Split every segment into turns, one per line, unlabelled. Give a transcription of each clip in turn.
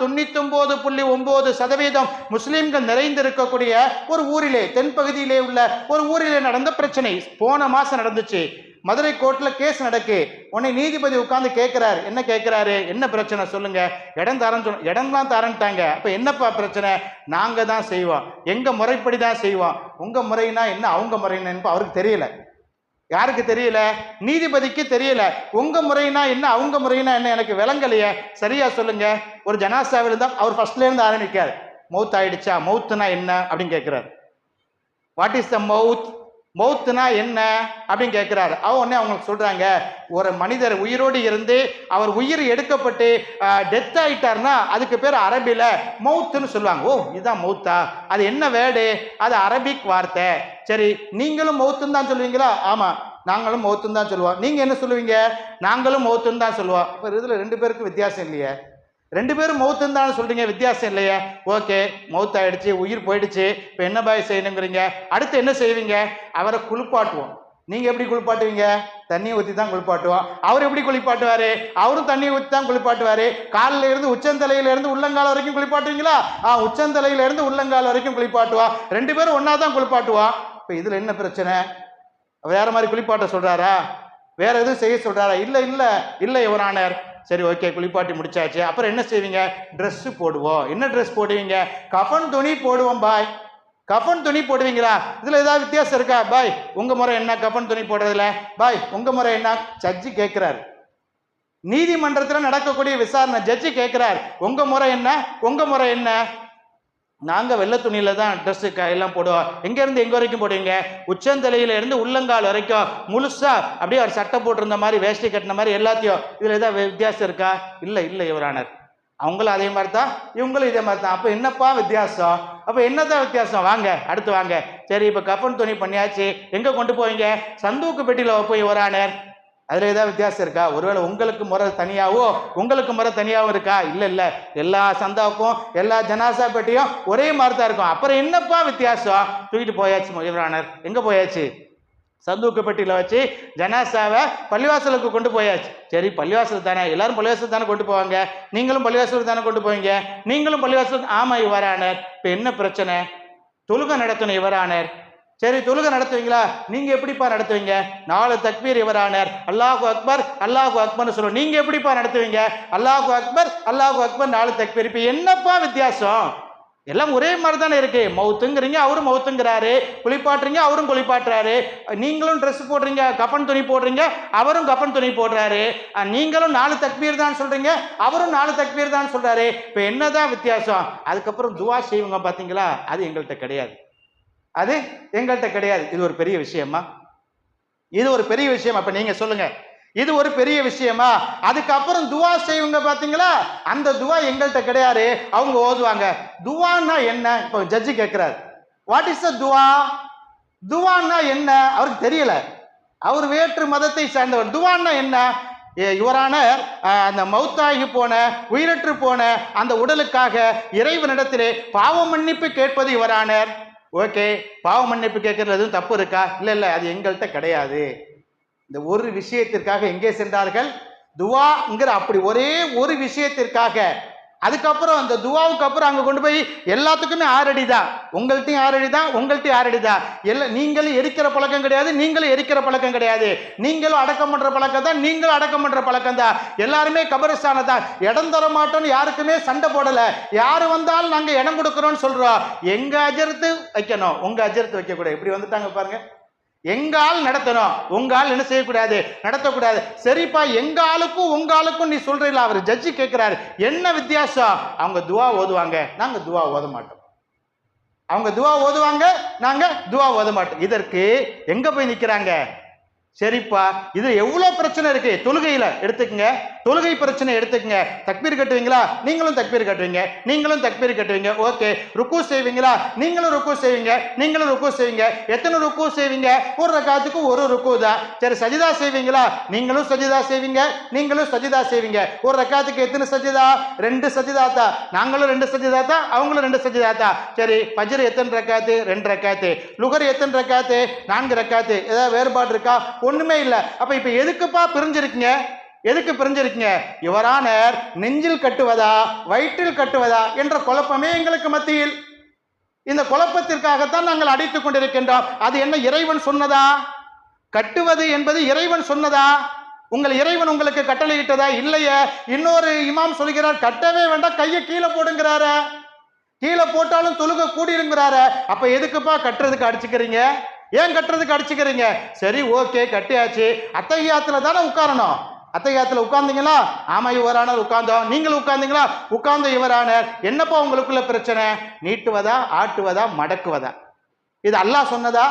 தொண்ணூத்தொன்பது புள்ளி ஒன்பது சதவீதம் முஸ்லீம்கள் நிறைந்திருக்கக்கூடிய ஒரு ஊரிலே தென்பகுதியிலே உள்ள ஒரு ஊரிலே நடந்த பிரச்சனை. போன மாசம் நடந்துச்சு. மதுரை கோர்ட்ல கேஸ் நடக்கு. உன்னை நீதிபதி உட்கார்ந்து கேட்குறாரு. என்ன கேட்குறாரு? என்ன பிரச்சனை? சொல்லுங்க. இடம் தரேன்னு சொன்ன இடம்லாம் தரேன்ட்டாங்க. அப்போ என்னப்பா பிரச்சனை? நாங்க தான் செய்வோம். எங்க முறைப்படி தான் செய்வோம். உங்க முறைனா என்ன? அவங்க முறைன்னு அவருக்கு தெரியல. யாருக்கு தெரியல? நீதிபதிக்கு தெரியல. உங்க முறைனா என்ன? அவங்க முறைனா என்ன? எனக்கு விளங்கலையே. சரியா சொல்லுங்க. ஒரு ஜனாசாவில் இருந்தால் அவர் ஃபர்ஸ்ட்ல இருந்து ஆரம்பிக்கார். மவுத் ஆயிடுச்சா மவுத்துனா என்ன? அப்படின்னு கேட்கிறாரு வாட் இஸ் த மவுத் மௌத்துனா என்ன அப்படின்னு கேட்குறாரு அவன் உடனே அவங்களுக்கு சொல்கிறாங்க ஒரு மனிதர் உயிரோடு இருந்து அவர் உயிர் எடுக்கப்பட்டு டெத் ஆகிட்டார்னா அதுக்கு பேர் அரபியில் மவுத்துன்னு சொல்லுவாங்க. ஓ இதுதான் மௌத்தா? அது என்ன வேர்டு? அது அரபிக் வார்த்தை. சரி நீங்களும் மௌத்துன்னு தான் சொல்லுவீங்களா? ஆமாம் நாங்களும் மௌத்துன்னு தான் சொல்லுவோம். நீங்கள் என்ன சொல்லுவீங்க? நாங்களும் மௌத்துன்னு தான் சொல்லுவோம். இப்போ இதில் ரெண்டு பேருக்கும் வித்தியாசம் இல்லையே. ரெண்டு பேரும் மௌத்துன்னு தான் சொல்றீங்க வித்தியாசம் இல்லையே. ஓகே மௌத் ஆயிடுச்சு உயிர் போயிடுச்சு. இப்போ என்ன பாய் செய்யணுங்கிறீங்க? அடுத்து என்ன செய்வீங்க? அவரை குளிப்பாட்டுவோம். நீங்கள் எப்படி குளிப்பாட்டுவீங்க? தண்ணி ஊற்றி தான் குளிப்பாட்டுவோம். அவர் எப்படி குளிப்பாட்டுவார்? அவரும் தண்ணி ஊற்றி தான் குளிப்பாட்டுவாரு. காலில் இருந்து உச்சந்தலையிலேருந்து உள்ளங்கால் வரைக்கும் குளிப்பாட்டுவீங்களா? ஆ உச்சந்தலையிலேருந்து உள்ளங்கால் வரைக்கும் குளிப்பாட்டுவோம் ரெண்டு பேரும் ஒன்றா தான் குளிப்பாட்டுவோம் இப்போ இதில் என்ன பிரச்சனை? வேறு மாதிரி குளிப்பாட்ட சொல்கிறாரா வேறு எதுவும் செய்ய சொல்கிறாரா இல்லை இல்லை இல்லை யுவரானர் சரி ஓகே குளிப்பாட்டி முடிச்சாச்சு. அப்புறம் என்ன செய்வீங்க? ட்ரெஸ்ஸு போடுவோம். என்ன ட்ரெஸ் போடுவீங்க? கஃன் துணி போடுவோம் பாய் கஃன் துணி போடுவீங்களா? இதில் ஏதாவது வித்தியாசம் இருக்கா? பாய் உங்க முறை என்ன? கஃன் துணி போடுறதுல? பாய் உங்க முறை என்ன? ஜட்ஜி கேட்குறாரு நீதிமன்றத்தில் நடக்கக்கூடிய விசாரணை ஜட்ஜி கேட்குறாரு உங்க முறை என்ன? உங்க முறை என்ன? நாங்கள் வெள்ளை துணியில தான் ட்ரெஸ் எல்லாம் போடுவோம். எங்கேருந்து எங்கே வரைக்கும் போடுவீங்க? உச்சந்தலையிலேருந்து உள்ளங்கால் வரைக்கும் முழுசா அப்படியே ஒரு சட்டை போட்டிருந்த மாதிரி வேஷ்டி கட்டின மாதிரி எல்லாத்தையும். இதில் ஏதாவது வித்தியாசம் இருக்கா? இல்லை இல்லை இவரானர் அவங்களும் அதே மாதிரி தான் இவங்களும் இதே மாதிரி தான் அப்போ என்னப்பா வித்தியாசம்? அப்போ என்னதான் வித்தியாசம்? வாங்க அடுத்து வாங்க. சரி இப்போ கஃபன் துணி பண்ணியாச்சு. எங்கே கொண்டு போவீங்க? சந்தூக்கு பெட்டியில் போய் யுவரானர் அதில் ஏதாவது வித்தியாசம் இருக்கா? ஒருவேளை உங்களுக்கு முறை தனியாகவோ உங்களுக்கு முறை தனியாகவும் இருக்கா? இல்லை இல்லை. எல்லா சந்தாவுக்கும் எல்லா ஜனாசா பெட்டியும் ஒரே மாதிரி தான் இருக்கும். அப்புறம் என்னப்பா வித்தியாசம்? தூக்கிட்டு போயாச்சு யுவரானர் எங்கே போயாச்சு? சந்தூக்கு பெட்டியில் வச்சு ஜனாசாவை பள்ளிவாசலுக்கு கொண்டு போயாச்சு. சரி பள்ளிவாசல் தானே? எல்லாரும் பள்ளிவாசல் தானே கொண்டு போவாங்க? நீங்களும் பள்ளிவாசலுக்கு தானே கொண்டு போவீங்க? நீங்களும் பள்ளிவாசல் ஆமாம் இவரானர் இப்போ என்ன பிரச்சனை? தொழுகை நடத்தணும் இவரானர் சரி தொழுகை நடத்துவீங்களா? நீங்க எப்படிப்பா நடத்துவீங்க? நாலு தக்பீர் இவரானர். அல்லாஹு அக்பர் அல்லாஹு அக்பர்னு சொல்லுவோம். நீங்க எப்படிப்பா நடத்துவீங்க? அல்லாஹு அக்பர் அல்லாஹு அக்பர் நாலு தக்பீர். இப்போ என்னப்பா வித்தியாசம்? எல்லாம் ஒரே மாதிரி தானே இருக்கு. மவுத்துங்கிறீங்க அவரும் மவுத்துங்கிறாரு. குளிப்பாட்டுறீங்க அவரும் குளிப்பாட்டுறாரு. நீங்களும் ட்ரெஸ் போடுறீங்க கப்பன் துணி போடுறீங்க அவரும் கப்பன் துணி போடுறாரு. நீங்களும் நாலு தக்பீர் தான் சொல்றீங்க அவரும் நாலு தக்பீர் தான் சொல்றாரு. இப்போ என்னதான் வித்தியாசம்? அதுக்கப்புறம் துவா செய்வங்க பார்த்தீங்களா அது எங்கள்கிட்ட கிடையாது. அது எங்கள்கிட்ட கிடையாது. இது ஒரு பெரிய விஷயமா? இது ஒரு பெரிய விஷயம்? அப்ப நீங்க சொல்லுங்க. இது ஒரு பெரிய விஷயமா? அதுக்கப்புறம் துவா செய்வங்க பாத்தீங்களா? அந்த துவா எங்கள்கிட்ட கிடையாது. அவங்க ஓதுவாங்க. துவான்னா என்ன? இப்போ ஜட்ஜி கேட்கிறார் வாட் இஸ் த துவா துவான்னா என்ன? அவருக்கு தெரியல. அவர் வேற்று மதத்தை சார்ந்தவர். துவான்னா என்ன? ஏ, அந்த மௌத்தாகி போன உயிரற்று போன அந்த உடலுக்காக இறைவனிடத்திலே பாவ மன்னிப்பு கேட்பது இவரானர் ஓகே பாவ மன்னிப்பு கேட்கறது எதுவும் தப்பு இருக்கா? இல்லை இல்லை அது எங்கள்கிட்ட கிடையாது. இந்த ஒரு விஷயத்திற்காக எங்கே சென்றார்கள்? துவாங்கிற அப்படி ஒரே ஒரு விஷயத்திற்காக அதுக்கப்புறம் அந்த துவாவுக்கு அப்புறம் அங்கே கொண்டு போய் எல்லாத்துக்குமே ஆறடி தான் உங்கள்ட்டையும் ஆறடி தான் உங்கள்ட்டையும் ஆறடி தான் எல்லா நீங்களும் எரிக்கிற பழக்கம் கிடையாது நீங்களும் எரிக்கிற பழக்கம் கிடையாது. நீங்களும் அடக்கம் பண்ணுற பழக்கம் தான் நீங்களும் அடக்கம் பண்ணுற பழக்கம் தான். எல்லாருமே கபரஸ்தான தான் இடம் தர மாட்டோம்னு யாருக்குமே சண்டை போடலை. யார் வந்தாலும் நாங்கள் இடம் கொடுக்குறோம்னு சொல்கிறோம் எங்கள் அஜர்த்து வைக்கணும். உங்கள் அஜர்த்து வைக்கக்கூடாது. இப்படி வந்துட்டாங்க பாருங்கள் எங்கால் நடத்தணும்? உங்கால் என்ன செய்யக்கூடாது? நடத்தக்கூடாது. சரிப்பா எங்க ஆளுக்கும் உங்க ஆளுக்கும் நீ சொல்றீங்களா அவர் ஜட்ஜி கேட்கிறாரு. என்ன வித்தியாசம்? அவங்க துவா ஓதுவாங்க. நாங்க துவா ஓத மாட்டோம். அவங்க துவா ஓதுவாங்க நாங்க துவா ஓத மாட்டோம். இதற்கு எங்க போய் நிக்கிறாங்க? சரிப்பா. இது எவ்வளவு பிரச்சனை இருக்கு? தொழுகையில எடுத்துக்கங்க. தொழுகை பிரச்சனை எடுத்துக்கங்க. தக்பீர் கட்டுவீங்களா? நீங்களும் தக்பீர் கட்டுவீங்க. நீங்களும் தக்பீர் கட்டுவீங்க. ஓகே. ருக்கு செய்வீங்களா? நீங்களும் ருக்கு செய்வீங்க. நீங்களும் ருக்கு செய்வீங்க. எத்தனை ருக்கு செய்வீங்க? ஒரு ரக்காத்துக்கு ஒரு ருக்கு தான். சரி சஜிதா செய்வீங்களா? நீங்களும் சஜிதா செய்வீங்க. நீங்களும் சஜிதா செய்வீங்க. ஒரு ரக்காத்துக்கு எத்தனை சஜிதா? ரெண்டு சஜிதா தான். நாங்களும் ரெண்டு சஜிதா தான். அவங்களும் ரெண்டு சஜிதா தான். சரி ஃபஜ்ர் எத்தனை ரக்காத்து? ரெண்டு ரக்காத்து. லுகர் எத்தனை ரக்காத்து? நான்கு ரக்காத்து. ஏதாவது வேறுபாடு இருக்கா? ஒண்ணுமே இல்லை. அப்ப இப்ப எதுக்குப்பா பிரிஞ்சிருக்கீங்க? எதுக்கு பிரிஞ்சிருக்கீங்க? இவரானர் நெஞ்சில் கட்டுவதா வயிற்றில் கட்டுவதா என்ற குழப்பமே எங்களுக்கு மத்தியில். இந்த குழப்பத்திற்காகத்தான் நாங்கள் அடித்துக் கொண்டிருக்கின்றோம். அது என்ன இறைவன் சொன்னதா? கட்டுவது என்பது இறைவன் சொன்னதா? உங்கள் இறைவன் உங்களுக்கு கட்டளையிட்டதா? இல்லையே. இன்னொரு இமாம் சொல்கிறார் கட்டவே வேண்டாம் கையை கீழே போடுங்கிறார. கீழே போட்டாலும் தொழுக கூடிருங்கிறாரு. அப்ப எதுக்குப்பா கட்டுறதுக்கு அடிச்சுக்கிறீங்க? ஏன் கட்டுறதுக்கு அடிச்சுக்கிறீங்க? சரி ஓகே கட்டியாச்சு. அத்தகையாத்துல தானே உட்காரணும். அத்தகையாத்துல உட்கார்ந்தீங்களா ஆமா இவரானார் உட்கார்ந்தோம் நீங்கள் உட்கார்ந்தீங்களா உட்கார்ந்த இவரானார் என்னப்பா உங்களுக்குள்ள பிரச்சனை? நீட்டுவதா ஆட்டுவதா மடக்குவதா? இது அல்லாஹ் சொன்னதா?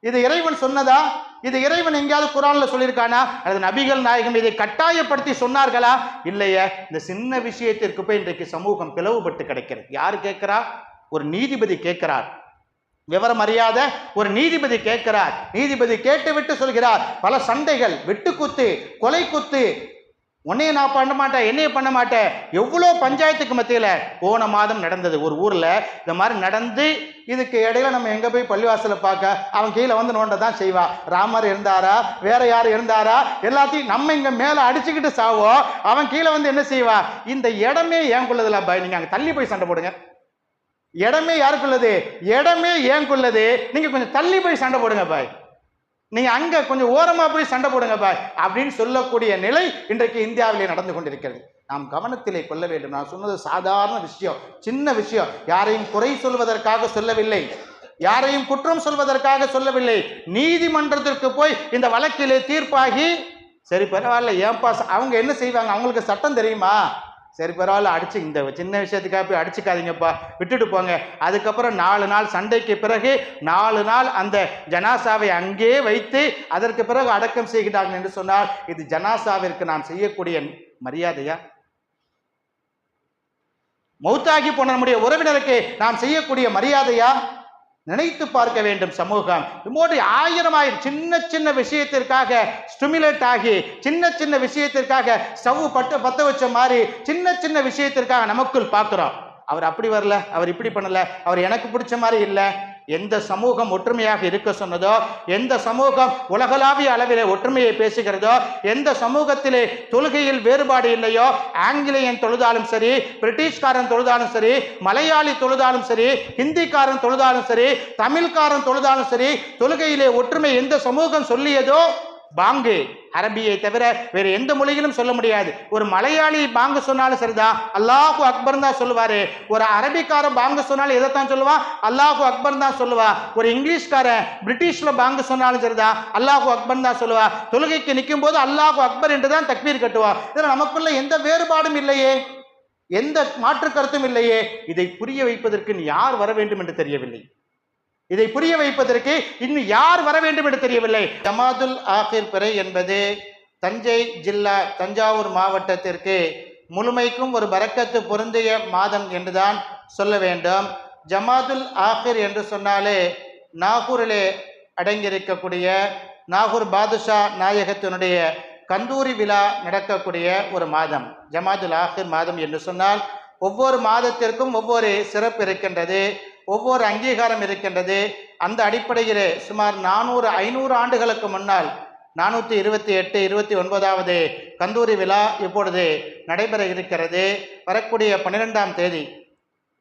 இது இறைவன் சொன்னதா? இது இறைவன் எங்கேயாவது குரான்ல சொல்லியிருக்கானா? அல்லது நபிகள் நாயகம் இதை கட்டாயப்படுத்தி சொன்னார்களா? இல்லையே. இந்த சின்ன விஷயத்திற்கு போய் இன்றைக்கு சமூகம் பிளவுபட்டு கிடைக்கிறது. யார் கேட்கிறா? ஒரு நீதிபதி கேட்கிறார். விவரம் அறியாத ஒரு நீதிபதி கேட்கிறார். நீதிபதி கேட்டுவிட்டு சொல்கிறார் பல சண்டைகள் வெட்டுக்குத்து கொலை குத்து உன்னையும் நான் பண்ண மாட்டேன் என்னைய பண்ண மாட்டேன். எவ்வளோ பஞ்சாயத்துக்கு மத்தியில் போன மாதம் நடந்தது. ஒரு ஊரில் இந்த மாதிரி நடந்து இதுக்கு இடையில நம்ம எங்கே போய் பள்ளிவாசலில் பார்க்க அவன் கீழே வந்து நோண்ட தான் செய்வா. ராமர் இருந்தாரா? வேற யார் இருந்தாரா? எல்லாத்தையும் நம்ம இங்கே மேலே அடிச்சுக்கிட்டு சாவோம். அவன் கீழே வந்து என்ன செய்வா? இந்த இடமே ஏங்குள்ளதில்ல பாய் நீங்கள் அங்கே தள்ளி போய் சண்டை போடுங்க. இடமே யாருக்குள்ளது? இடமே ஏங்குள்ளது. நீங்கள் கொஞ்சம் தள்ளி போய் சண்டை போடுங்க பாய். நீங்கள் அங்கே கொஞ்சம் ஓரமாக போய் சண்டை போடுங்க பாய் அப்படின்னு சொல்லக்கூடிய நிலை இன்றைக்கு இந்தியாவிலே நடந்து கொண்டிருக்கிறது. நாம் கவனத்திலே கொள்ள வேண்டும். நான் சொன்னது சாதாரண விஷயம் சின்ன விஷயம். யாரையும் குறை சொல்வதற்காக சொல்லவில்லை. யாரையும் குற்றம் சொல்வதற்காக சொல்லவில்லை. நீதிமன்றத்திற்கு போய் இந்த வழக்கிலே தீர்ப்பாகி சரி பரவாயில்ல ஏன்பா ச- அவங்க என்ன செய்வாங்க? அவங்களுக்கு சட்டம் தெரியுமா? சரி பரவாயில்ல அடிச்சு இந்த சின்ன விஷயத்துக்காக போய் அடிச்சுக்காதீங்கப்பா. விட்டுட்டு போங்க. அதுக்கப்புறம் நாலு நாள் சண்டைக்கு பிறகு நாலு நாள் அந்த ஜனாசாவை அங்கே வைத்து அதற்கு பிறகு அடக்கம் செய்கிறார்கள் என்று சொன்னால் இது ஜனாசாவிற்கு நாம் செய்யக்கூடிய மரியாதையா? மௌத்தாகி போன நம்முடைய உறவினருக்கு நாம் செய்யக்கூடிய மரியாதையா? நினைத்து பார்க்க வேண்டும் சமூகம். இதுபோன்று ஆயிரம் ஆயிரம் சின்ன சின்ன விஷயத்திற்காக ஸ்டிமுலேட் ஆகி சின்ன சின்ன விஷயத்திற்காக ஸ்டவ் பட்டு பற்ற வச்ச மாதிரி சின்ன சின்ன விஷயத்திற்காக நமக்குள் பார்க்குறோம். அவர் அப்படி வரல அவர் இப்படி பண்ணல அவர் எனக்கு பிடிச்ச மாதிரி இல்லை எந்த சமூகம் ஒற்றுமையாக இருக்க சொன்னதோ எந்த சமூகம் உலகளாவிய அளவிலே ஒற்றுமையை பேசுகிறதோ எந்த சமூகத்திலே தொழுகையில் வேறுபாடு இல்லையோ ஆங்கிலேயன் தொழுதாலும் சரி பிரிட்டிஷ்காரன் தொழுதாலும் சரி மலையாளி தொழுதாலும் சரி ஹிந்திக்காரன் தொழுதாலும் சரி தமிழ்காரன் தொழுதாலும் சரி தொழுகையிலே ஒற்றுமை எந்த சமூகம் சொல்லியதோ பாங்கு. அரபியை தவிர வேறு எந்த மொழியிலும் சொல்ல முடியாது. ஒரு மலையாளி பாங்கு சொன்னாலும் சரிதான் அல்லாஹூ அக்பர் தான் சொல்லுவார். ஒரு அரபிக்காரன் பாங்கு சொன்னாலும் எதைத்தான் சொல்லுவான்? அல்லாஹூ அக்பர் தான் சொல்லுவா. ஒரு இங்கிலீஷ்காரன் பிரிட்டிஷில் பாங்கு சொன்னாலும் சரிதான் அல்லாஹூ அக்பர் தான் சொல்லுவா. தொழுகைக்கு நிற்கும் போது அல்லாஹு அக்பர் என்று தான் தக்பீர் கட்டுவா இதில் நமக்குள்ள எந்த வேறுபாடும் இல்லையே. எந்த மாற்று கருத்தும் இல்லையே. இதை புரிய வைப்பதற்கு யார் வர வேண்டும் என்று தெரியவில்லை. இதை புரிய வைப்பதற்கு இன்னும் யார் வர வேண்டும் என்று தெரியவில்லை. ஜமாதுல் ஆஹிர் பிறை என்பது தஞ்சை ஜில்லா தஞ்சாவூர் மாவட்டத்திற்கு முழுமைக்கும் ஒரு பறக்கத்து பொருந்திய மாதம் என்றுதான் சொல்ல வேண்டும். ஜமாதுல் ஆஹிர் என்று சொன்னாலே நாகூரிலே அடங்கியிருக்கக்கூடிய நாகூர் பாதுஷா நாயகத்தினுடைய கந்தூரி விழா நடக்கக்கூடிய ஒரு மாதம். ஜமாதுல் ஆஹிர் மாதம் என்று சொன்னால் ஒவ்வொரு மாதத்திற்கும் ஒவ்வொரு சிறப்பு இருக்கின்றது. ஒவ்வொரு அங்கீகாரம் இருக்கின்றது. அந்த அடிப்படையிலே சுமார் நானூறு ஐநூறு ஆண்டுகளுக்கு முன்னால் நானூற்றி இருபத்தி எட்டு இருபத்தி ஒன்பதாவது கந்தூரி விழா இப்பொழுது நடைபெற இருக்கிறது. வரக்கூடிய பன்னிரெண்டாம் தேதி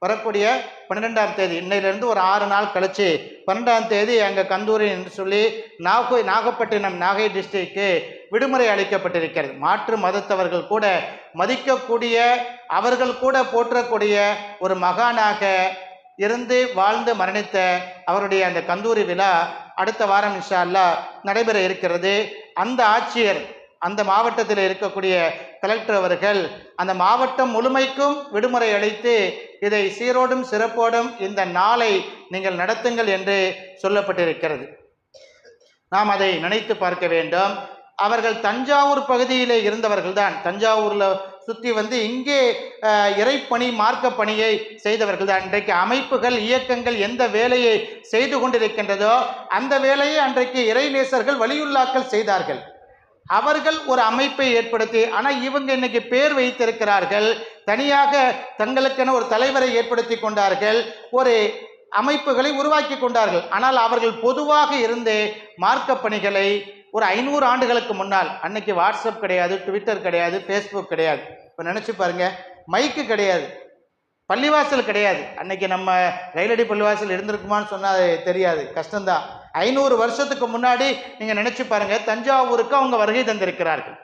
வரக்கூடிய பன்னிரெண்டாம் தேதி இன்னையிலிருந்து ஒரு ஆறு நாள் கழிச்சு பன்னெண்டாம் தேதி அங்கே கந்தூரி என்று சொல்லி நாகை நாகப்பட்டினம் நாகை டிஸ்ட்ரிக்கு விடுமுறை அளிக்கப்பட்டிருக்கிறது. மாற்று மதத்தவர்கள் கூட மதிக்கக்கூடிய அவர்கள் கூட போற்றக்கூடிய ஒரு மகானாக இருந்து வாழ்ந்து மரணித்த அவருடைய அந்த கந்தூரி விழா அடுத்த வாரம் இன்ஷா நடைபெற இருக்கிறது. அந்த ஆட்சியர் அந்த மாவட்டத்தில் இருக்கக்கூடிய கலெக்டர் அவர்கள் அந்த மாவட்டம் முழுமைக்கும் விடுமுறை அளித்து இதை சீரோடும் சிறப்போடும் இந்த நாளை நீங்கள் நடத்துங்கள் என்று சொல்லப்பட்டிருக்கிறது. நாம் அதை நினைத்து பார்க்க வேண்டும். அவர்கள் தஞ்சாவூர் பகுதியிலே இருந்தவர்கள் தான் சுற்றி வந்து இங்கே இறைப்பணி மார்க்க பணியை செய்தவர்கள் தான். இன்றைக்கு அமைப்புகள் இயக்கங்கள் எந்த வேலையை செய்து கொண்டிருக்கின்றதோ அந்த வேலையை அன்றைக்கு இறைநேசர்கள் வலியுல்லாக்கள் செய்தார்கள். அவர்கள் ஒரு அமைப்பை ஏற்படுத்தி ஆனால் இவங்க இன்னைக்கு பேர் வைத்திருக்கிறார்கள். தனியாக தங்களுக்கென ஒரு தலைவரை ஏற்படுத்தி கொண்டார்கள். ஒரு அமைப்புகளை உருவாக்கி கொண்டார்கள். ஆனால் அவர்கள் பொதுவாக இருந்து மார்க்க பணிகளை ஒரு ஐநூறு ஆண்டுகளுக்கு முன்னால் அன்னைக்கு வாட்ஸ்அப் கிடையாது ட்விட்டர் கிடையாது ஃபேஸ்புக் கிடையாது. இப்போ நினச்சி பாருங்க மைக்கு கிடையாது. பள்ளிவாசல் கிடையாது. அன்னைக்கு நம்ம ரயிலடி பள்ளிவாசல் இருந்திருக்குமான்னு சொன்னால் தெரியாது. கஷ்டம்தான். ஐநூறு வருஷத்துக்கு முன்னாடி நீங்கள் நினச்சி பாருங்க தஞ்சாவூருக்கு அவங்க வருகை தந்திருக்கிறார்கள்.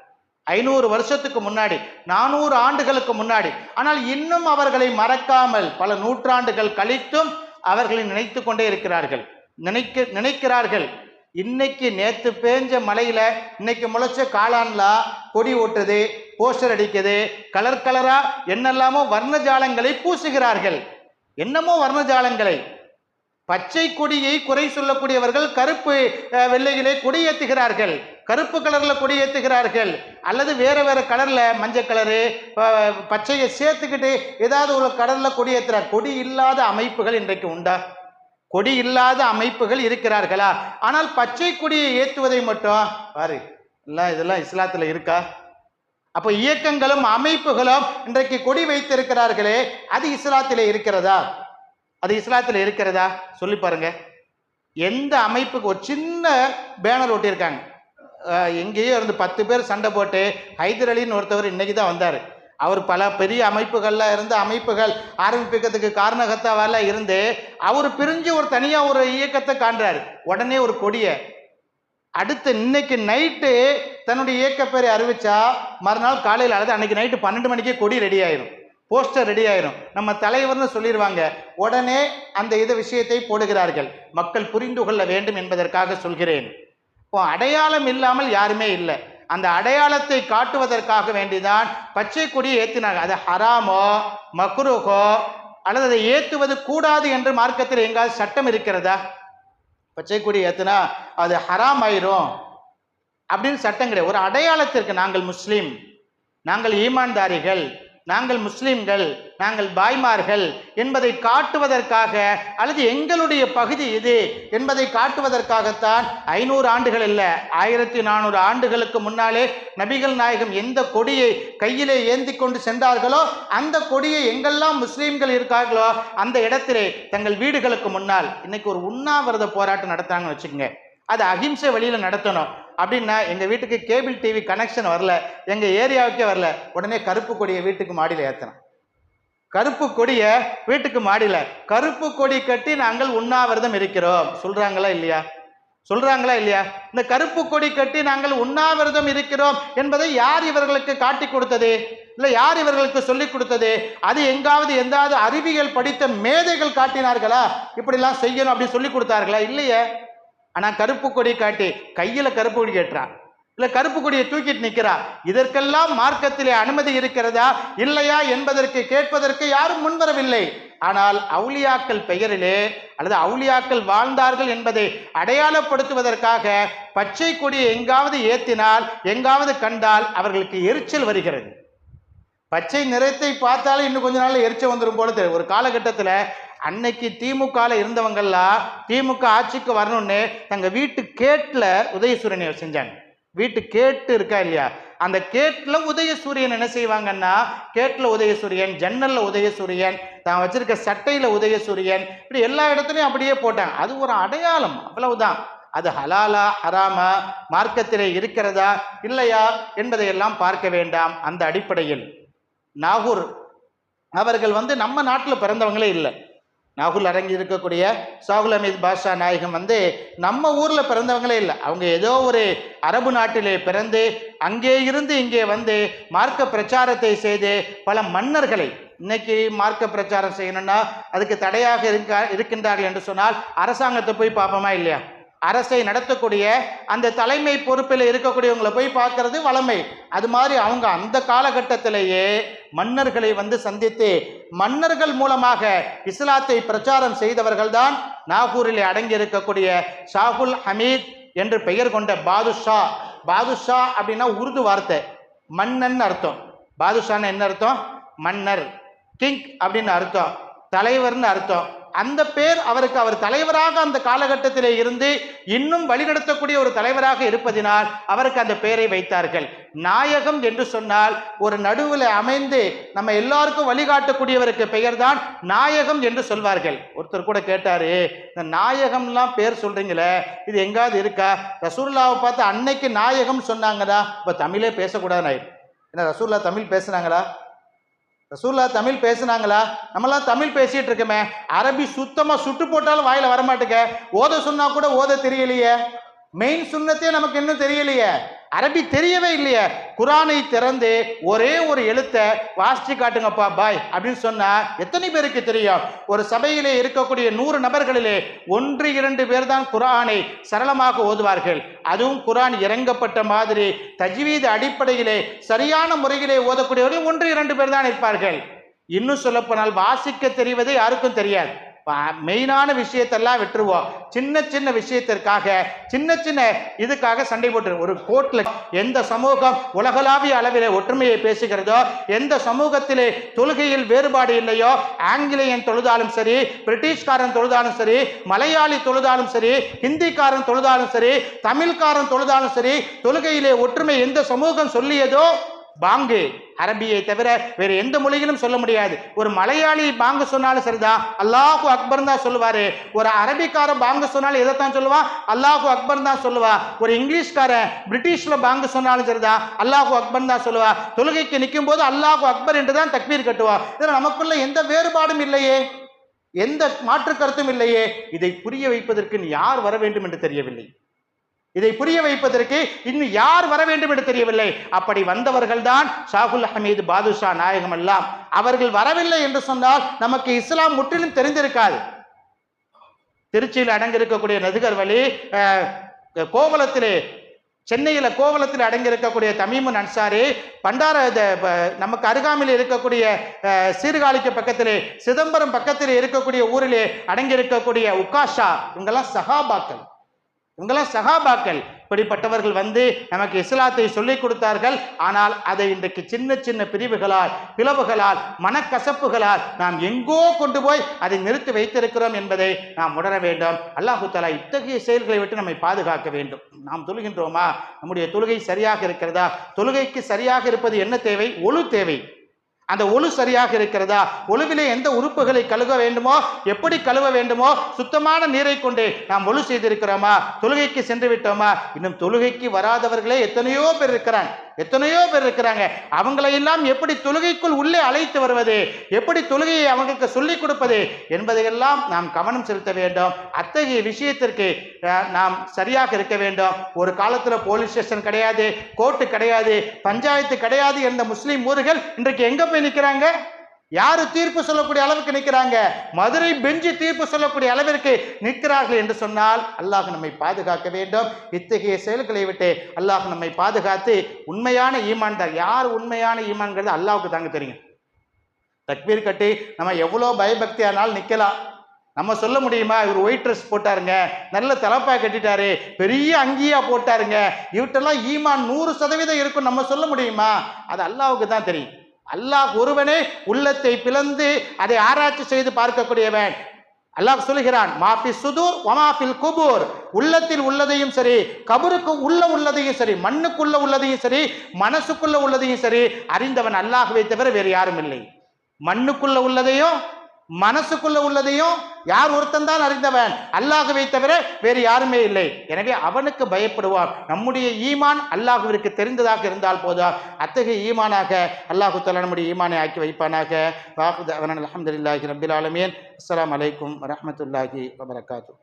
ஐநூறு வருஷத்துக்கு முன்னாடி நானூறு ஆண்டுகளுக்கு முன்னாடி. ஆனால் இன்னும் அவர்களை மறக்காமல் பல நூற்றாண்டுகள் கழித்தும் அவர்களை நினைத்து கொண்டே இருக்கிறார்கள். நினைக்க நினைக்கிறார்கள். இன்னைக்கு நேற்று பேஞ்ச மலையில் இன்னைக்கு முளைச்ச காளான்லாம் கொடி ஓட்டுது. போஸ்டர் அடிக்குது. கலர் கலரா என்னெல்லாமோ வர்ணஜாலங்களை பூசுகிறார்கள். என்னமோ வர்ணஜாலங்களை? பச்சை கொடியை குறை சொல்லக்கூடியவர்கள் கருப்பு வெள்ளையிலே கொடியேற்றுகிறார்கள். கருப்பு கலரில் கொடியேற்றுகிறார்கள். அல்லது வேறு வேறு கலரில் மஞ்சள் கலரு பச்சையை சேர்த்துக்கிட்டு ஏதாவது ஒரு கலரில் கொடியேற்றுறார் கொடி இல்லாத அமைப்புகள் இன்றைக்கு உண்டா? கொடி இல்லாத அமைப்புகள் இருக்கிறார்களா? ஆனால் பச்சை கொடியை ஏற்றுவதை மட்டும் பாரு எல்லாம் இதெல்லாம் இஸ்லாத்தில் இருக்கா? அப்போ இயக்கங்களும் அமைப்புகளும் இன்றைக்கு கொடி வைத்திருக்கிறார்களே அது இஸ்லாத்தில் இருக்கிறதா? அது இஸ்லாத்தில் இருக்கிறதா? சொல்லி பாருங்க. எந்த அமைப்புக்கு ஒரு சின்ன பேனர் ஒட்டியிருக்காங்க. எங்கேயோ இருந்து பத்து பேர் சண்டை போட்டு ஹைதர் அலின்னு ஒருத்தவர் இன்னைக்கு தான் வந்தார். அவர் பல பெரிய அமைப்புகளில் இருந்து அமைப்புகள் ஆரம்பிக்கிறதுக்கு காரணகத்தாவால இருந்து அவர் பிரிஞ்சு ஒரு தனியாக ஒரு இயக்கத்தை காண்றாரு. உடனே ஒரு கொடியை அடுத்து இன்னைக்கு நைட்டு தன்னுடைய இயக்கப்பேரை அறிவிச்சா மறுநாள் காலையில் அல்லது அன்னைக்கு நைட்டு பன்னெண்டு மணிக்கே கொடி ரெடி ஆயிரும். போஸ்டர் ரெடி ஆயிரும். நம்ம தலைவர்னு சொல்லிடுவாங்க உடனே அந்த இது விஷயத்தை போடுகிறார்கள். மக்கள் புரிந்து கொள்ள வேண்டும் என்பதற்காக சொல்கிறேன். இப்போ அடையாளம் இல்லாமல் யாருமே இல்லை. அந்த அடையாளத்தை காட்டுவதற்காக வேண்டிதான் பச்சை கொடியை ஏற்றினாங்க அது ஹராமோ மக்ரூகோ அல்லது அதை ஏற்றுவது கூடாது என்று மார்க்கத்தில் எங்காவது சட்டம் இருக்கிறதா? பச்சை கொடி ஏத்துனா அது ஹராம் ஆயிரும். அப்படின்னு சட்டம் கிடையாது. ஒரு அடையாளத்திற்கு நாங்கள் முஸ்லீம். நாங்கள் ஈமான்தாரிகள். நாங்கள் முஸ்லிம்கள் நாங்கள் பாய்மார்கள் என்பதை காட்டுவதற்காக அல்லது எங்களுடைய பகுதி இது என்பதை காட்டுவதற்காகத்தான் ஐநூறு ஆண்டுகள் இல்லை ஆயிரத்தி நானூறு ஆண்டுகளுக்கு முன்னாலே நபிகள் நாயகம் எந்த கொடியை கையிலே ஏந்தி கொண்டு சென்றார்களோ அந்த கொடியை எங்கெல்லாம் முஸ்லீம்கள் இருக்கார்களோ அந்த இடத்திலே தங்கள் வீடுகளுக்கு முன்னால் இன்னைக்கு ஒரு உண்ணாவிரத போராட்டம் நடத்துறாங்கன்னு வச்சுக்கோங்க. அது அகிம்சை வழியில் நடத்தணும் அப்படின்னா எங்கள் வீட்டுக்கு கேபிள் டிவி கனெக்ஷன் வரல எங்கள் ஏரியாவுக்கே வரல உடனே கருப்பு கொடியை வீட்டுக்கு மாடியில் ஏற்றணும் கருப்பு கொடியை வீட்டுக்கு மாடியில் கருப்பு கொடி கட்டி நாங்கள் உண்ணாவிரதம் இருக்கிறோம். சொல்கிறாங்களா இல்லையா? சொல்றாங்களா இல்லையா? இந்த கருப்பு கொடி கட்டி நாங்கள் உண்ணாவிரதம் இருக்கிறோம் என்பதை யார் இவர்களுக்கு காட்டி கொடுத்தது? இல்லை யார் இவர்களுக்கு சொல்லிக் கொடுத்தது? அது எங்காவது எந்தாவது அறிவியல் படித்த மேதைகள் காட்டினார்களா? இப்படிலாம் செய்யணும் அப்படின்னு சொல்லி கொடுத்தார்களா? இல்லையே. ஆனா கருப்பு கொடி காட்டி கையில கருப்பு கொடி கேட்டுறான் இல்ல கருப்பு கொடியை தூக்கிட்டு நிக்கிறா? இதற்கெல்லாம் மார்க்கத்திலே அனுமதி இருக்கிறதா? இல்லையா என்பதற்கு கேட்பதற்கு யாரும் முன்வரவில்லை ஆனால் அவுலியாக்கள் பெயரிலே அல்லது அவுளியாக்கள் வாழ்ந்தார்கள் என்பதை அடையாளப்படுத்துவதற்காக பச்சை கொடியை எங்காவது ஏத்தினால் எங்காவது கண்டால் அவர்களுக்கு எரிச்சல் வருகிறது. பச்சை நிறத்தை பார்த்தாலே இன்னும் கொஞ்ச நாள் எரிச்சல் வந்துடும் போல தெரியும். ஒரு காலகட்டத்தில் அன்னைக்கு திமுகவில் இருந்தவங்கெல்லாம் திமுக ஆட்சிக்கு வரணும்னு தங்கள் வீட்டு கேட்டில் உதயசூரியனை செஞ்சாங்க. வீட்டு கேட்டு இருக்கா இல்லையா? அந்த கேட்டில் உதயசூரியன் என்ன செய்வாங்கன்னா கேட்டில் உதயசூரியன் ஜன்னலில் உதயசூரியன் தான் வச்சிருக்க சட்டையில் உதயசூரியன் இப்படி எல்லா இடத்துலையும் அப்படியே போட்டாங்க. அது ஒரு அடையாளம் அவ்வளவுதான். அது ஹலாலா ஹராமா மார்க்கத்திலே இருக்கிறதா இல்லையா என்பதையெல்லாம் பார்க்க வேண்டாம் அந்த அடிப்படையில். நாகூர் அவர்கள் வந்து நம்ம நாட்டில் பிறந்தவங்களே இல்லை. நாகூர் அரங்கி இருக்கக்கூடிய சாகுல் அமீத் பாஷா நாயகம் வந்து நம்ம ஊரில் பிறந்தவங்களே இல்லை. அவங்க ஏதோ ஒரு அரபு நாட்டிலே பிறந்து அங்கே இருந்து இங்கே வந்து மார்க்க பிரச்சாரத்தை செய்து பல மன்னர்களை இன்னைக்கு மார்க்க பிரச்சாரம் செய்யணும்னா அதுக்கு தடையாக இருக்க இருக்கின்றார்கள் என்று சொன்னால் அரசாங்கத்தை போய் பார்ப்போமா இல்லையா? அரசை நடத்தக்கூடிய அந்த தலைமை பொறுப்பில் இருக்கக்கூடியவங்களை போய் பார்க்கறது வளமை. அது மாதிரி அவங்க அந்த காலகட்டத்திலேயே மன்னர்களை வந்து சந்தித்து மன்னர்கள் மூலமாக இஸ்லாத்தை பிரச்சாரம் செய்தவர்கள்தான் நாகூரில் அடங்கி இருக்கக்கூடிய ஷாகுல் ஹமீத் என்று பெயர் கொண்ட பாதுஷா. பாதுஷா அப்படின்னா உருது வார்த்தை. மன்னன் அர்த்தம். பாதுஷான்னு என்ன அர்த்தம்? மன்னர். கிங் அப்படின்னு அர்த்தம். தலைவர்னு அர்த்தம். அந்த பேர் அவருக்கு அவர் தலைவராக அந்த காலகட்டத்திலே இருந்து இன்னும் வழிநடத்தக்கூடிய ஒரு தலைவராக இருப்பதினால் அவருக்கு அந்த பெயரை வைத்தார்கள். நாயகம் என்று சொன்னால் ஒரு நடுவில் அமைந்து நம்ம எல்லாருக்கும் வழிகாட்டக்கூடியவருக்கு பெயர்தான் நாயகம் என்று சொல்வார்கள். ஒருத்தர் கூட கேட்டாரு இந்த நாயகம்லாம் பேர் சொல்றீங்களே இது எங்காவது இருக்கா? ரசூல்லாவை பார்த்து அன்னைக்கு நாயகம் சொன்னாங்கடா இப்போ தமிழே பேசக்கூடாதுன்னு ஆயிடும் ஏன்னா ரசூல்லா தமிழ் பேசுனாங்களா? ரசூல்லா தமிழ் பேசுனாங்களா? நம்மலாம் தமிழ் பேசிட்டு இருக்கோமே. அரபி சுத்தமாக சுட்டு போட்டாலும் வாயில் வரமாட்டேங்க. ஓத சொன்னா கூட ஓத தெரியலையே. மெயின் சுண்ணத்தே நமக்கு இன்னும் தெரியலையே. அரபி தெரியவே இல்லையே. குரானை திறந்து ஒரே ஒரு எழுத்தை வாசிச்சு காட்டுங்கப்பா பாய் அப்படின்னு சொன்னால் எத்தனை பேருக்கு தெரியும்? ஒரு சபையிலே இருக்கக்கூடிய நூறு நபர்களிலே ஒன்று இரண்டு பேர் தான் குரானை சரளமாக ஓதுவார்கள். அதுவும் குரான் இறங்கப்பட்ட மாதிரி தஜ்வீது அடிப்படையிலே சரியான முறையிலே ஓதக்கூடியவர்கள் ஒன்று இரண்டு பேர் தான் இருப்பார்கள். இன்னும் சொல்லப்போனால் வாசிக்க தெரிவது யாருக்கும் தெரியாது. மெயினான விஷயத்தெல்லாம் விட்டுருவோம். சின்ன சின்ன விஷயத்திற்காக சின்ன சின்ன இதுக்காக சண்டை போட்டு ஒரு கோர்ட்ல எந்த சமூகம் உலகளாவிய அளவிலே ஒற்றுமையை பேசுகிறதோ எந்த சமூகத்திலே தொழுகையில் வேறுபாடு இல்லையோ ஆங்கிலேயன் தொழுதாலும் சரி பிரிட்டிஷ்காரன் தொழுதாலும் சரி மலையாளி தொழுதாலும் சரி ஹிந்திக்காரன் தொழுதாலும் சரி தமிழ்காரன் தொழுதாலும் சரி தொழுகையிலே ஒற்றுமை எந்த சமூகம் சொல்லியதோ பாங்கு. அரபியை தவிர வேறு எந்த மொழியிலும் சொல்ல முடியாது. ஒரு மலையாளி பாங்கு சொன்னாலும் சரிதான் அல்லாஹூ அக்பர் தான் சொல்லுவார். ஒரு அரபிக்காரன் பாங்கு சொன்னாலும் இதைத்தான் சொல்லுவான்? அல்லாஹூ அக்பர் தான் சொல்லுவா. ஒரு இங்கிலீஷ்காரன் பிரிட்டிஷில் பாங்கு சொன்னாலும் சரிதான் அல்லாஹூ அக்பர் தான் சொல்லுவா. தொழுகைக்கு நிற்கும் போது அல்லாஹு அக்பர் என்று தான் தக்பீர் கட்டுவா இதில் நமக்குள்ள எந்த வேறுபாடும் இல்லையே. எந்த மாற்று கருத்தும் இல்லையே. இதை புரிய வைப்பதற்கு யார் வர வேண்டும் என்று தெரியவில்லை. இதை புரிய வைப்பதற்கு இன்னும் யார் வர வேண்டும் என்று தெரியவில்லை. அப்படி வந்தவர்கள் தான் ஷாகுல் ஹமீது பாதுஷா நாயகம் எல்லாம். அவர்கள் வரவில்லை என்று சொன்னால் நமக்கு இஸ்லாம் முற்றிலும் தெரிந்திருக்காது. திருச்சியில் அடங்கியிருக்கக்கூடிய நதுகர் வழி கோவலத்திலே சென்னையில் கோவலத்தில் அடங்கியிருக்கக்கூடிய தமிமன் அன்சாரி பண்டார நமக்கு அருகாமையில் இருக்கக்கூடிய சீர்காழிக்கு பக்கத்திலே சிதம்பரம் பக்கத்தில் இருக்கக்கூடிய ஊரிலே அடங்கியிருக்கக்கூடிய உக்காஷா இவங்கெல்லாம் சகாபாக்கள் இவங்களாம் சகாபாக்கள். இப்படிப்பட்டவர்கள் வந்து நமக்கு இஸ்லாத்தை சொல்லிக் கொடுத்தார்கள். ஆனால் அதை இன்றைக்கு சின்ன சின்ன பிரிவுகளால் பிளவுகளால் மனக்கசப்புகளால் நாம் எங்கோ கொண்டு போய் அதை நிறுத்தி வைத்திருக்கிறோம் என்பதை நாம் உணர வேண்டும். அல்லாஹு தஆலா இத்தகைய செயல்களை விட்டு நம்மை பாதுகாக்க வேண்டும். நாம் தொழுகின்றோமா? நம்முடைய தொழுகை சரியாக இருக்கிறதா? தொழுகைக்கு சரியாக இருப்பது என்ன தேவை? ஒழு தேவை. அந்த ஒழு சரியாக இருக்கிறதா? ஒழுவிலே எந்த உறுப்புகளை கழுவ வேண்டுமோ எப்படி கழுவ வேண்டுமோ சுத்தமான நீரை கொண்டு நாம் ஒழு செய்திருக்கிறோமா? தொழுகைக்கு சென்று விட்டோமா? இன்னும் தொழுகைக்கு வராதவர்களே எத்தனையோ பேர் இருக்கிறாங்க. எத்தனையோ பேர் இருக்கிறாங்க. அவங்களையெல்லாம் எப்படி தொழுகைக்குள் உள்ளே அழைத்து வருவது? எப்படி தொழுகையை அவங்களுக்கு சொல்லிக் கொடுப்பது? என்பதையெல்லாம் நாம் கவனம் செலுத்த வேண்டும். அத்தகைய விஷயத்திற்கு நாம் சரியாக இருக்க வேண்டும். ஒரு காலத்தில் போலீஸ் ஸ்டேஷன் கிடையாது கோர்ட்டு கிடையாது பஞ்சாயத்து கிடையாது என்ற முஸ்லீம் ஊர்கள் இன்றைக்கு எங்கே போய் நிற்கிறாங்க யாரு தீர்ப்பு சொல்லக்கூடிய அளவுக்கு நிற்கிறாங்க மதுரை பெஞ்சு தீர்ப்பு சொல்லக்கூடிய அளவிற்கு நிற்கிறார்கள் என்று சொன்னால் அல்லாஹ் நம்மை பாதுகாக்க வேண்டும். இத்தகைய செயல்களை விட்டு அல்லாஹ் நம்மை பாதுகாத்து உண்மையான ஈமான் தான் யார் உண்மையான ஈமான்கிறது அல்லாவுக்கு தாங்க தெரியும். தக்பீர் கட்டி நம்ம எவ்வளோ பயபக்தியானாலும் நிற்கலாம். நம்ம சொல்ல முடியுமா? இவர் ஒயிட் ட்ரெஸ் போட்டாருங்க. நல்ல தலப்பா கட்டிட்டாரு. பெரிய அங்கியா போட்டாருங்க. இவட்டெல்லாம் ஈமான் நூறு சதவீதம் இருக்கும் நம்ம சொல்ல முடியுமா? அது அல்லாவுக்கு தான் தெரியும். அல்லாஹ் ஒருவனே உள்ளத்தை பிளந்து அதை ஆராய்ச்சி செய்து பார்க்கக்கூடியவன். அல்லாஹ் சொல்லுகிறான் மாஃபி சுதூர் வமாஃபில் குபூர். உள்ளத்தில் உள்ளதையும் சரி கபருக்கு உள்ள உள்ளதையும் சரி மண்ணுக்குள்ள உள்ளதையும் சரி மனசுக்குள்ள உள்ளதையும் சரி அறிந்தவன் அல்லாஹ்வை தவிர வேறு யாரும் இல்லை. மண்ணுக்குள்ள உள்ளதையும் மனசுக்குள்ள உள்ளதையும் யார் ஒருத்தன் தான் அறிந்தவன். அல்லாஹுவை தவிர வேறு யாருமே இல்லை. எனவே அவனுக்கு பயப்படுவான். நம்முடைய ஈமான் அல்லாஹுவிற்கு தெரிந்ததாக இருந்தால் போதும் அத்தகைய ஈமானாக அல்லாஹு தலா நம்முடைய ஈமானை ஆக்கி வைப்பானாக? வாஹுத் அவன் அலமதுல்லாஹி ரபில் ஆலமீன். அஸ்லாம் அலைக்கும் வரமத்துல்லாஹி வபரகாத்து